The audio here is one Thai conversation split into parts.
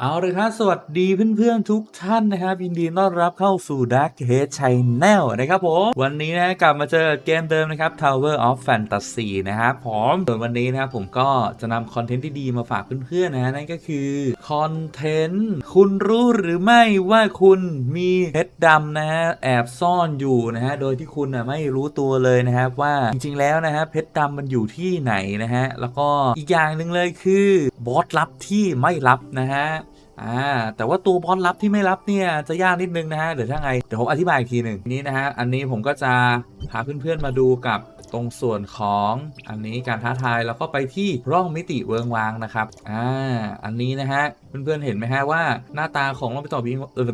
เอาเลยครับสวัสดีเพื่อนๆทุกท่านนะครับยินดีต้อนรับเข้าสู่ Dark Head Channel นะครับผมวันนี้นะกลับมาเจอเกมเดิมนะครับ Tower of Fantasy นะครับผมส่วนวันนี้นะครับผมก็จะนำคอนเทนต์ที่ดีมาฝากเพื่อนๆนะนั่นก็คือคอนเทนต์คุณรู้หรือไม่ว่าคุณมีเพชรดำนะฮะแอบซ่อนอยู่นะฮะโดยที่คุณนะไม่รู้ตัวเลยนะครับว่าจริงๆแล้วนะฮะเพชรดำมันอยู่ที่ไหนนะฮะแล้วก็อีกอย่างหนึ่งเลยคือ บอสลับที่ไม่รับนะฮะอ่าแต่ว่าตัวบอสลับที่ไม่รับเนี่ยจะยากนิดนึงนะฮะเดี๋ยวถ้าไงเดี๋ยวผมอธิบายอีกทีหนึ่งนี้นะฮะอันนี้ผมก็จะพาเพื่อนๆมาดูกับ ตรงส่วนของอันนี้การท้าทายแล้วก็ไปที่ร่องมิติเวิงวางนะครับอ่าอันนี้นะฮะเพื่อนๆเห็นไหมฮะว่าหน้าตาของร่องมิติวิงเออ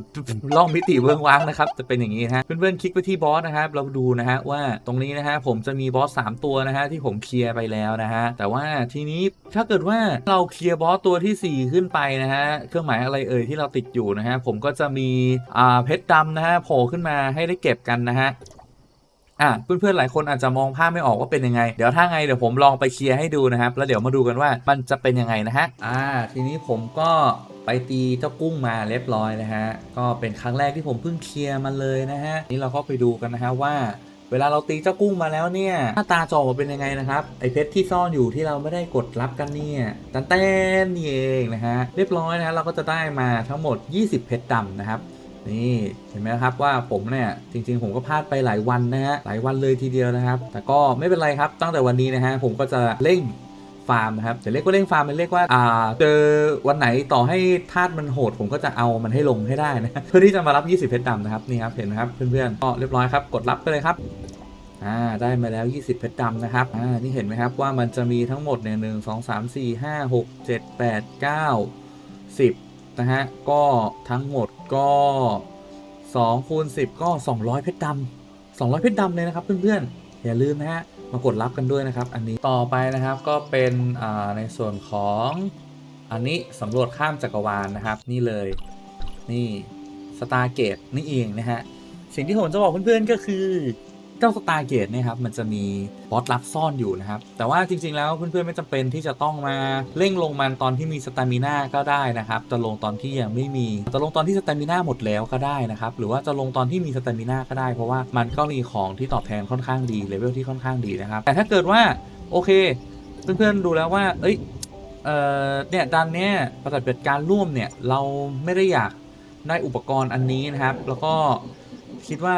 ร่องมิติเวิงวางนะครับจะเป็นอย่างนี้ฮะเพื่อนๆคลิกไปที่บอสนะครับเราดูนะฮะว่าตรงนี้นะฮะผมจะมีบอสสามตัวนะฮะที่ผมเคลียร์ไปแล้วนะฮะแต่ว่าทีนี้ถ้าเกิดว่าเราเคลียร์บอสตัวที่ 4 ขึ้นไปนะฮะเครื่องหมายอะไรเอ่ยที่เราติดอยู่นะฮะผมก็จะมีอ่าเพชรดำนะฮะโผล่ขึ้นมาให้ได้เก็บกันนะฮะ อะเพื่อนๆหลายคนอาจจะมองภาพไม่ออกว่าเป็นยังไง เดี๋ยวถ้าไงเดี๋ยวผมลองไปเคลียร์ให้ดูนะครับ แล้วเดี๋ยวมาดูกันว่ามันจะเป็นยังไงนะฮะอ่าทีนี้ผมก็ไปตีเจ้ากุ้งมาเรียบร้อยนะฮะก็เป็นครั้งแรกที่ผมเพิ่งเคลียร์มันเลยนะฮะนี่เราก็ไปดูกันนะฮะว่าเวลาเราตีเจ้ากุ้งมาแล้วเนี่ยหน้าตาจอมาเป็นยังไงนะครับไอเพชรที่ซ่อนอยู่ที่เราไม่ได้กดรับกันเนี่ยตันเต้นนี่เองนะฮะเรียบร้อยนะฮะเราก็จะได้มาทั้งหมด 20 เพชรดำนะครับ นี่เห็นไหมครับว่าผมเนี่ยจริงๆ ผมก็พลาดไปหลายวันนะฮะหลายวันเลยทีเดียวนะครับ แต่ก็ไม่เป็นไรครับตั้งแต่วันนี้นะฮะผมก็จะเร่งฟาร์มนะครับจะเรียกว่าเร่งฟาร์มมันเรียกว่าอ่าเจอวันไหนต่อให้ธาตุมันโหด ผมก็จะเอามันให้ลงให้ได้นะเพื่อที่จะมารับ 20 เพชรดำนะครับนี่ครับเห็นไหมครับเพื่อนๆก็เรียบร้อยครับกดรับไปเลยครับอ่าได้มาแล้ว 20 เพชรดำนะครับอ่านี่เห็นไหมครับว่ามันจะมีทั้งหมดเนี่ยหนึ่งสองสามสี่ห้าหกเจ็ดแปดเก้าสิบ นะฮะ ก็ทั้งหมดก็2คูณ10 ก็ 200 เพชรดำ200 เพชรดำเลยนะครับเพื่อนๆ อย่าลืมนะฮะ มากดรับกันด้วยนะครับ อันนี้ต่อไปนะครับก็เป็นในส่วนของอันนี้สำรวจข้ามจักรวาลนะครับ นี่เลยนี่สตาร์เกตนี่เองนะฮะ สิ่งที่ผมจะบอกเพื่อนๆก็คือ เจ้าสตาร์เกตเนี่ยครับมันจะมีบอสลับซ่อนอยู่นะครับ แต่ว่าจริงๆแล้วเพื่อนๆไม่จำเป็นที่จะต้องมาเร่งลงมันตอนที่มีสตามิน่าก็ได้นะครับ จะลงตอนที่ยังไม่มี จะลงตอนที่สตามิน่าหมดแล้วก็ได้นะครับ หรือว่าจะลงตอนที่มีสตามิน่าก็ได้ เพราะว่ามันก็มีของที่ตอบแทนค่อนข้างดีเลเวลที่ค่อนข้างดีนะครับ แต่ถ้าเกิดว่าโอเค เพื่อนๆดูแล้วว่า เอ้ยเออเนี่ยดันเนี้ยปฏิบัติการร่วมเนี่ยเราไม่ได้อยากได้อุปกรณ์อันนี้นะครับ แล้วก็คิดว่า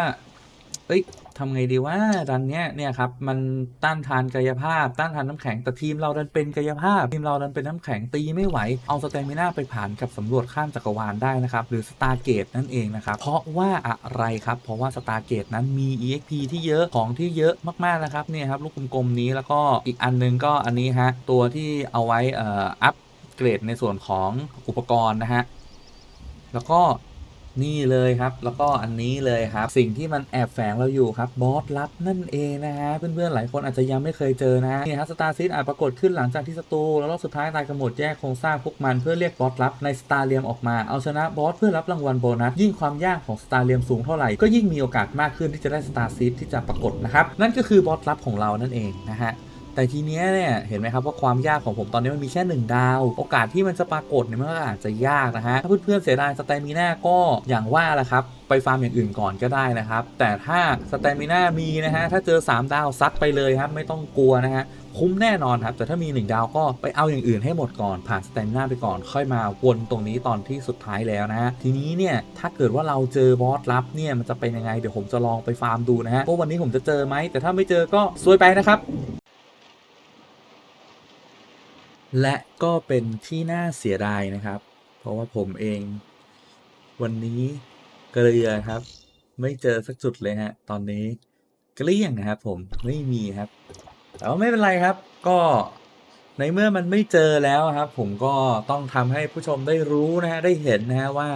เอ้ย ทำไงดีว่าดันเนี้ยเนี่ยครับมันต้านทานกายภาพ ต้านทานน้ำแข็งแต่ทีมเราดันเป็นกายภาพ ทีมเราดันเป็นน้ำแข็งตีไม่ไหว เอาสเตมิน่าไปผ่านกับสำรวจข้ามจักรวาลได้นะครับ หรือสตาร์เกตนั่นเองนะครับ เพราะว่าอะไรครับ เพราะว่าสตาร์เกตนั้นมี EXP ที่เยอะของที่เยอะมากๆนะครับเนี่ยครับลูกกลมๆนี้แล้วก็อีกอันนึงก็อันนี้ฮะตัวที่เอาไว้เอ่ออัปเกรดในส่วนของอุปกรณ์นะฮะแล้วก็ นี่เลยครับ แล้วก็อันนี้เลยครับ สิ่งที่มันแอบแฝงเราอยู่ครับบอสลับนั่นเองนะฮะ เพื่อนๆ หลายคนอาจจะยังไม่เคยเจอนะนี่ฮะสตาร์ซิอาจปรากฏขึ้นหลังจากที่ศัตรูแล้วรอบสุดท้ายตายกระหมดแยกโครงสร้างพวกมันเพื่อเรียกบอสลับในสตาร์เลียมออกมา เอาชนะบอสเพื่อรับรางวัลโบนัส ยิ่งความยากของสตาร์เลียมสูงเท่าไหร่ก็ยิ่งมีโอกาสมากขึ้นที่จะได้สตาร์ซิที่จะปรากฏนะครับนั่นก็คือบอสลับของเรานั่นเองนะฮะ แต่ทีเนี้ยเนี่ยเห็นไหมครับว่าความยากของผมตอนนี้มันมีแค่1ดาว โอกาสที่มันจะปรากฏเนี่ยมันก็อาจจะยากนะฮะถ้าเพื่อนๆเสียดายสเตมิน่าก็อย่างว่าแหละครับไปฟาร์มอย่างอื่นก่อนก็ได้นะครับ แต่ถ้าสเตมิน่ามีนะฮะถ้าเจอ 3 ดาวซัดไปเลยครับไม่ต้องกลัวนะฮะคุ้มแน่นอนครับ แต่ถ้ามี 1 ดาวก็ไปเอาอย่างอื่นให้หมดก่อน ผ่านสเตมิน่าไปก่อนค่อยมาวนตรงนี้ตอนที่สุดท้ายแล้วนะฮะทีนี้เนี่ยถ้าเกิดว่าเราเจอบอสลับเนี่ยมันจะเป็นยังไงเดี๋ยวผมจะลองไปฟาร์มดูนะฮะว่าวันนี้ผมจะเจอไหมแต่ถ้าไม่เจอก็ซวยไปนะครับ และก็เป็นที่น่าเสียดายนะครับ เพราะว่าผมเอง วันนี้เกลือครับ ไม่เจอสักจุดเลยฮะ ตอนนี้เกลี้ยงนะครับ ผมไม่มีครับ แต่ว่าไม่เป็นไรครับ ก็ในเมื่อมันไม่เจอแล้วครับ ผมก็ต้องทำให้ผู้ชมได้รู้นะฮะได้เห็นนะฮะว่า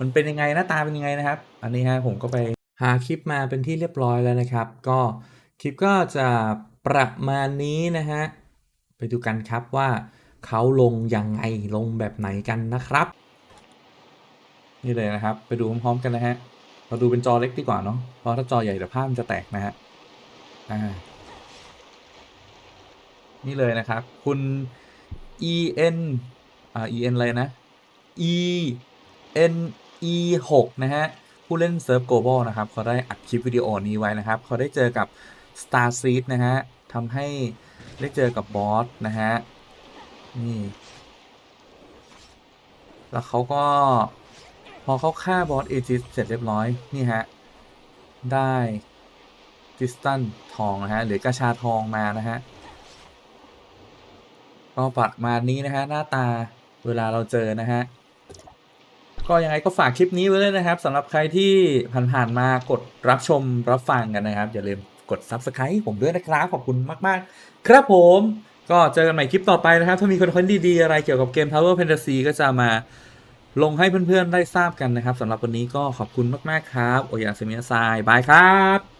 มันเป็นยังไงหน้าตาเป็นยังไงนะครับ อันนี้ฮะผมก็ไปหาคลิปมาเป็นที่เรียบร้อยแล้วนะครับ ก็คลิปก็จะประมาณนี้นะฮะ ไปดูกันครับว่าเขาลงยังไงลงแบบไหนกันนะครับ นี่เลยนะครับ ไปดูพร้อมๆกันนะฮะเราดูเป็นจอเล็กดีกว่าเนาะเพราะถ้าจอใหญ่เดี๋ยวภาพมันจะแตกนะฮะอ่านี่เลยนะครับ คุณ en อ่า en อะไรนะ E N E 6นะฮะ ผู้เล่นเซิร์ฟโกลบอลนะครับเขาได้อัดคลิปวิดีโอนี้ไว้นะครับเขาได้เจอกับ Star Seed นะฮะทำให้ ได้เจอกับบอสนะฮะ นี่ แล้วเขาก็ พอเขาฆ่าบอสเอจิสเสร็จเรียบร้อย นี่ฮะ ได้คริสตันทอง นะฮะ หรือกระชาทองมานะฮะ ก็ปัดมานี้นะฮะ หน้าตาเวลาเราเจอนะฮะ ก็ยังไงก็ฝากคลิปนี้ไว้เลยนะครับสำหรับใครที่ผ่านๆมากดรับชมรับฟังกันนะครับ อย่าลืม กด Subscribe ผมด้วยนะครับขอบคุณมาก ๆ ครับผม ก็เจอกันใหม่คลิปต่อไปนะครับ ถ้ามีคอนเทนต์ดี ๆ อะไรเกี่ยวกับเกม Tower Fantasy ก็จะมาลงให้เพื่อน ๆ ได้ทราบกันนะครับสำหรับวันนี้ก็ขอบคุณมาก ๆ ครับ โอยาเซมิอาไซบายครับ